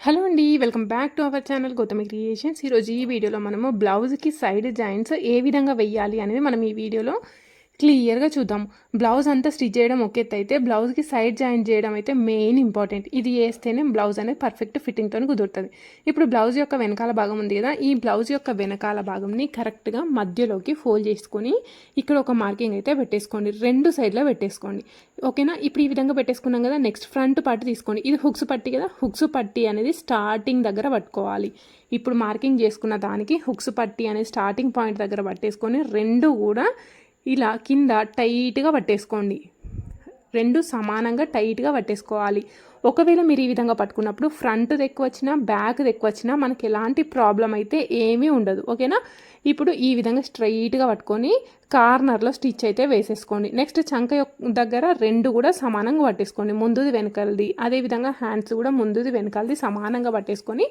Hello అండి welcome back to our channel Gautami creations. ఈరోజు ఈ వీడియోలో మనము బ్లౌజ్కి సైడ్ జాయింట్స్ ఏ విధంగా వెయ్యాలి అనేది మనం ఈ వీడియోలో క్లియర్గా చూద్దాం. బ్లౌజ్ అంతా స్టిచ్ చేయడం ఒక అయితే బ్లౌజ్కి సైడ్ జాయిన్ చేయడం అయితే మెయిన్ ఇంపార్టెంట్. ఇది వేస్తేనే బ్లౌజ్ అనేది పర్ఫెక్ట్ ఫిట్టింగ్తో కుదురుతుంది. ఇప్పుడు బ్లౌజ్ యొక్క వెనకాల భాగం ఉంది కదా ఈ బ్లౌజ్ యొక్క వెనకాల భాగంని కరెక్ట్గా మధ్యలోకి ఫోల్డ్ చేసుకొని ఇక్కడ ఒక మార్కింగ్ అయితే పెట్టేసుకోండి. రెండు సైడ్లో పెట్టేసుకోండి. ఓకేనా? ఇప్పుడు ఈ విధంగా పెట్టేసుకున్నాం కదా నెక్స్ట్ ఫ్రంట్ పట్టు తీసుకోండి. ఇది హుక్స్ పట్టి కదా హుక్స్ పట్టి అనేది స్టార్టింగ్ దగ్గర పట్టుకోవాలి. ఇప్పుడు మార్కింగ్ చేసుకున్న దానికి హుక్స్ పట్టి అనేది స్టార్టింగ్ పాయింట్ దగ్గర పట్టేసుకొని రెండు కూడా ఇలా కింద టైట్గా పట్టేసుకోండి. రెండు సమానంగా టైట్గా పట్టేసుకోవాలి. ఒకవేళ మీరు ఈ విధంగా పట్టుకున్నప్పుడు ఫ్రంట్ ఎక్కువ వచ్చినా బ్యాక్ ఎక్కువ వచ్చినా మనకి ఎలాంటి ప్రాబ్లం అయితే ఏమీ ఉండదు. ఓకేనా? ఇప్పుడు ఈ విధంగా స్ట్రైట్గా పట్టుకొని కార్నర్లో స్టిచ్ అయితే వేసేసుకోండి. నెక్స్ట్ చంక యొక్క దగ్గర రెండు కూడా సమానంగా పట్టేసుకోండి. ముందుది వెనకాలది. అదేవిధంగా హ్యాండ్స్ కూడా ముందుది వెనకాలది సమానంగా పట్టేసుకొని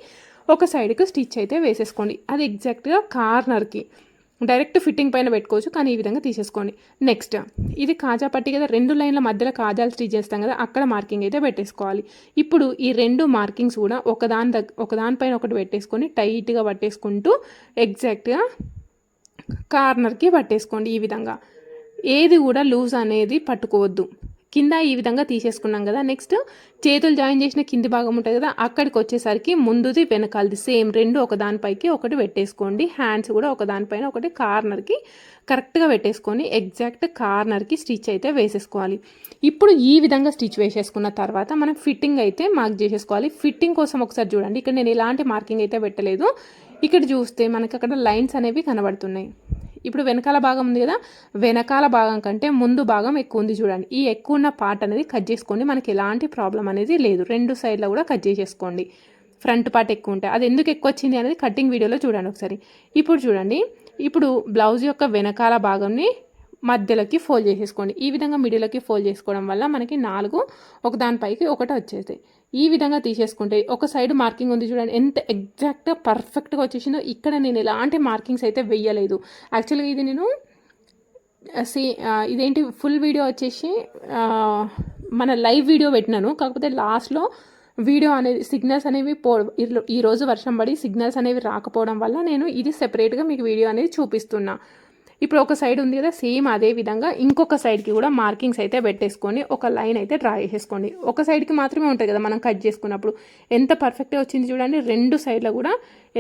ఒక సైడ్కి స్టిచ్ అయితే వేసేసుకోండి. అది ఎగ్జాక్ట్గా కార్నర్కి. డైరెక్ట్ ఫిట్టింగ్ పైన పెట్టుకోవచ్చు కానీ ఈ విధంగా తీసేసుకోండి. నెక్స్ట్ ఇది కాజా పట్టి కదా రెండు లైన్ల మధ్యలో కాజాలు స్టిచ్ చేస్తాం కదా అక్కడ మార్కింగ్ అయితే పెట్టేసుకోవాలి. ఇప్పుడు ఈ రెండు మార్కింగ్స్ కూడా ఒకదాని దగ్గ ఒకదానిపైన ఒకటి పెట్టేసుకొని టైట్గా పట్టేసుకుంటూ ఎగ్జాక్ట్గా కార్నర్కి పట్టేసుకోండి ఈ విధంగా. ఏది కూడా లూజ్ అనేది పట్టుకోవద్దు. కింద ఈ విధంగా తీసేసుకున్నాం కదా. నెక్స్ట్ చేతులు జాయిన్ చేసిన కింది భాగం ఉంటుంది కదా అక్కడికి వచ్చేసరికి ముందుది వెనకాలది సేమ్ రెండు ఒకదానిపైకి ఒకటి పెట్టేసుకోండి. హ్యాండ్స్ కూడా ఒకదానిపైన ఒకటి కార్నర్కి కరెక్ట్గా పెట్టేసుకొని ఎగ్జాక్ట్ కార్నర్కి స్టిచ్ అయితే వేసేసుకోవాలి. ఇప్పుడు ఈ విధంగా స్టిచ్ వేసేసుకున్న తర్వాత మనం ఫిట్టింగ్ అయితే మార్క్ చేసేసుకోవాలి. ఫిట్టింగ్ కోసం ఒకసారి చూడండి. ఇక్కడ నేను ఎలాంటి మార్కింగ్ అయితే పెట్టలేదు. ఇక్కడ చూస్తే మనకి అక్కడ లైన్స్ అనేవి కనబడుతున్నాయి. ఇప్పుడు వెనకాల భాగం ఉంది కదా వెనకాల భాగం కంటే ముందు భాగం ఎక్కువ ఉంది చూడండి. ఈ ఎక్కువ ఉన్న పార్ట్ అనేది కట్ చేసుకోండి. మనకి ఎలాంటి ప్రాబ్లం అనేది లేదు. రెండు సైడ్లో కూడా కట్ చేసేసుకోండి. ఫ్రంట్ పార్ట్ ఎక్కువ ఉంటాయి అది ఎందుకు ఎక్కువ వచ్చింది అనేది కటింగ్ వీడియోలో చూడండి ఒకసారి. ఇప్పుడు చూడండి. ఇప్పుడు బ్లౌజ్ యొక్క వెనకాల భాగంని మధ్యలోకి ఫోల్డ్ చేసేసుకోండి. ఈ విధంగా మిడిల్లోకి ఫోల్డ్ చేసుకోవడం వల్ల మనకి నాలుగు ఒకదానిపైకి ఒకటి వచ్చేస్తాయి. ఈ విధంగా తీసేసుకుంటే ఒక సైడ్ మార్కింగ్ ఉంది చూడండి. ఎంత ఎగ్జాక్ట్గా పర్ఫెక్ట్గా వచ్చేసిందో ఇక్కడ నేను ఎలాంటి మార్కింగ్స్ అయితే వెయ్యలేదు యాక్చువల్గా ఇది నేను సి ఇదేంటి ఫుల్ వీడియో వచ్చేసి మన లైవ్ వీడియో పెట్టినాను. కాకపోతే లాస్ట్లో వీడియో అనేది సిగ్నల్స్ అనేవి పో ఈరోజు వర్షం పడి సిగ్నల్స్ అనేవి రాకపోవడం వల్ల నేను ఇది సెపరేట్గా మీకు వీడియో అనేది చూపిస్తున్నా. ఇప్పుడు ఒక సైడ్ ఉంది కదా సేమ్ అదే విధంగా ఇంకొక సైడ్కి కూడా మార్కింగ్స్ అయితే పెట్టేసుకొని ఒక లైన్ అయితే డ్రా చేసేసుకోండి. ఒక సైడ్కి మాత్రమే ఉంటుంది కదా మనం కట్ చేసుకున్నప్పుడు. ఎంత పర్ఫెక్ట్గా వచ్చింది చూడండి రెండు సైడ్లో కూడా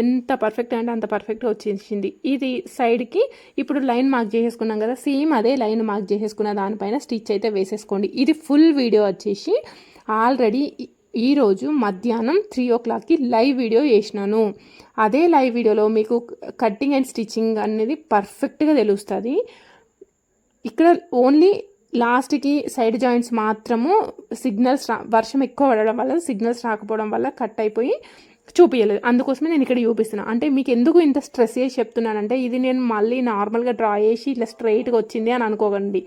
ఎంత పర్ఫెక్ట్ అంటే అంత పర్ఫెక్ట్గా వచ్చేసింది ఇది సైడ్కి ఇప్పుడు లైన్ మార్క్ చేసేసుకున్నాం కదా సేమ్ అదే లైన్ మార్క్ చేసేసుకున్న దానిపైన స్టిచ్ అయితే వేసేసుకోండి. ఇది ఫుల్ వీడియో వచ్చేసి ఆల్రెడీ ఈరోజు మధ్యాహ్నం త్రీ ఓ క్లాక్కి లైవ్ వీడియో చేసినాను. అదే లైవ్ వీడియోలో మీకు కట్టింగ్ అండ్ స్టిచ్చింగ్ అనేది పర్ఫెక్ట్గా తెలుస్తుంది. ఇక్కడ ఓన్లీ లాస్ట్కి సైడ్ జాయింట్స్ మాత్రము సిగ్నల్స్ రా వర్షం ఎక్కువ పడడం వల్ల సిగ్నల్స్ రాకపోవడం వల్ల కట్ అయిపోయి చూపించలేదు అందుకోసమే నేను ఇక్కడ చూపిస్తున్నాను అంటే మీకు ఎందుకు ఇంత స్ట్రెస్ చేసి చెప్తున్నానంటే ఇది నేను మళ్ళీ నార్మల్గా డ్రా చేసి ఇట్లా స్ట్రైట్గా వచ్చింది అని అనుకోకండి.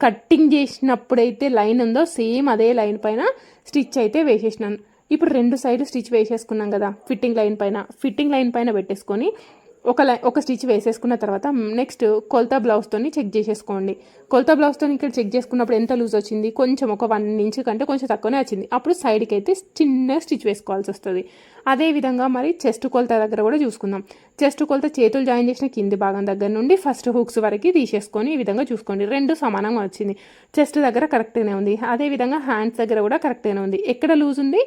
కట్టింగ్ చేసినప్పుడైతే లైన్ ఉందో సేమ్ అదే లైన్ పైన స్టిచ్ అయితే వేసేసినాను. ఇప్పుడు రెండు సైడ్ స్టిచ్ వేసేసుకున్నాం కదా ఫిట్టింగ్ లైన్ పైన. ఫిట్టింగ్ లైన్ పైన పెట్టేసుకొని ఒక లై ఒక స్టిచ్ వేసేసుకున్న తర్వాత నెక్స్ట్ కొలత బ్లౌజ్తో చెక్ చేసేసుకోండి. కొలత బ్లౌజ్తో ఇక్కడ చెక్ చేసుకున్నప్పుడు ఎంత లూజ్ వచ్చింది? కొంచెం ఒక వన్ ఇంచ్ కంటే కొంచెం తక్కువనే వచ్చింది. అప్పుడు సైడ్కి అయితే చిన్న స్టిచ్ వేసుకోవాల్సి వస్తుంది. అదేవిధంగా మరి చెస్ట్ కొలత దగ్గర కూడా చూసుకుందాం. చెస్ట్ కొలత చేతులు జాయిన్ చేసిన కింది భాగం దగ్గర నుండి ఫస్ట్ హుక్స్ వరకు తీసేసుకొని ఈ విధంగా చూసుకోండి. రెండు సమానంగా వచ్చింది. చెస్ట్ దగ్గర కరెక్ట్గానే ఉంది. అదేవిధంగా హ్యాండ్స్ దగ్గర కూడా కరెక్ట్గానే ఉంది. ఎక్కడ లూజ్ ఉంది?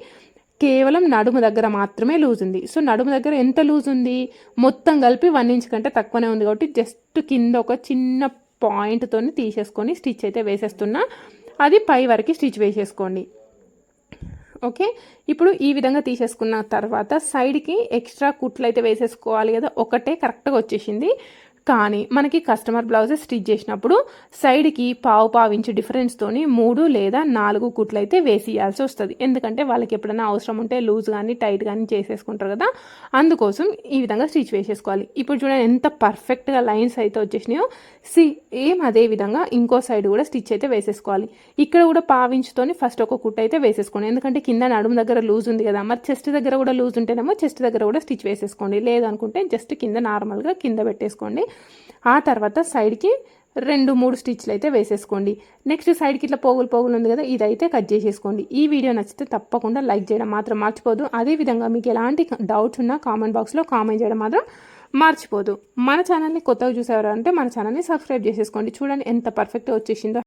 కేవలం నడుము దగ్గర మాత్రమే లూజ్ ఉంది. సో నడుము దగ్గర ఎంత లూజ్ ఉంది? మొత్తం కలిపి వన్ ఇంచ్ కంటే తక్కువనే ఉంది కాబట్టి జస్ట్ కింద ఒక చిన్న పాయింట్తో తీసేసుకొని స్టిచ్ అయితే వేసేస్తున్నా. అది పై వరకు స్టిచ్ వేసేసుకోండి. ఓకే? ఇప్పుడు ఈ విధంగా తీసేసుకున్న తర్వాత సైడ్కి ఎక్స్ట్రా కుట్లు అయితే వేసేసుకోవాలి కదా ఒకటే కరెక్ట్గా వచ్చేసింది. కానీ మనకి కస్టమర్ బ్లౌజెస్ స్టిచ్ చేసినప్పుడు సైడ్కి పావు పావు ఇంచు డిఫరెన్స్తోని మూడు లేదా నాలుగు కుట్లు అయితే వేసియాల్సి వస్తుంది. ఎందుకంటే వాళ్ళకి ఎప్పుడైనా అవసరం ఉంటే లూజ్ కానీ టైట్ కానీ చేసేసుకుంటారు కదా. అందుకోసం ఈ విధంగా స్టిచ్ వేసేసుకోవాలి. ఇప్పుడు చూడండి ఎంత పర్ఫెక్ట్గా లైన్స్ అయితే వచ్చేసినాయో. సి ఏం అదే విధంగా ఇంకో సైడ్ కూడా స్టిచ్ అయితే వేసేసుకోవాలి. ఇక్కడ కూడా పావించుతోని ఫస్ట్ ఒక కుట్ అయితే వేసేసుకోండి. ఎందుకంటే కింద నడుము దగ్గర లూజ్ ఉంది కదా. మరి చెస్ట్ దగ్గర కూడా లూజ్ ఉంటేనేమో చెస్ట్ దగ్గర కూడా స్టిచ్ వేసేసుకోండి. లేదనుకుంటే జస్ట్ కింద నార్మల్గా కింద పెట్టేసుకోండి. ఆ తర్వాత సైడ్కి రెండు మూడు స్టిచ్లు అయితే వేసేసుకోండి. నెక్స్ట్ సైడ్కి ఇట్లా పోగులు పోగులు ఉంది కదా ఇదైతే కట్ చేసేసుకోండి. ఈ వీడియో నచ్చితే తప్పకుండా లైక్ చేయడం మాత్రం మర్చిపోదు. అదేవిధంగా మీకు ఎలాంటి డౌట్స్ ఉన్నా కామెంట్ బాక్స్లో కామెంట్ చేయడం మాత్రం మర్చిపోదు. మన ఛానల్ని కొత్తగా చూసేవారు అంటే మన ఛానల్ని సబ్స్క్రైబ్ చేసేసుకోండి. చూడండి ఎంత పర్ఫెక్ట్గా వచ్చేసిందో.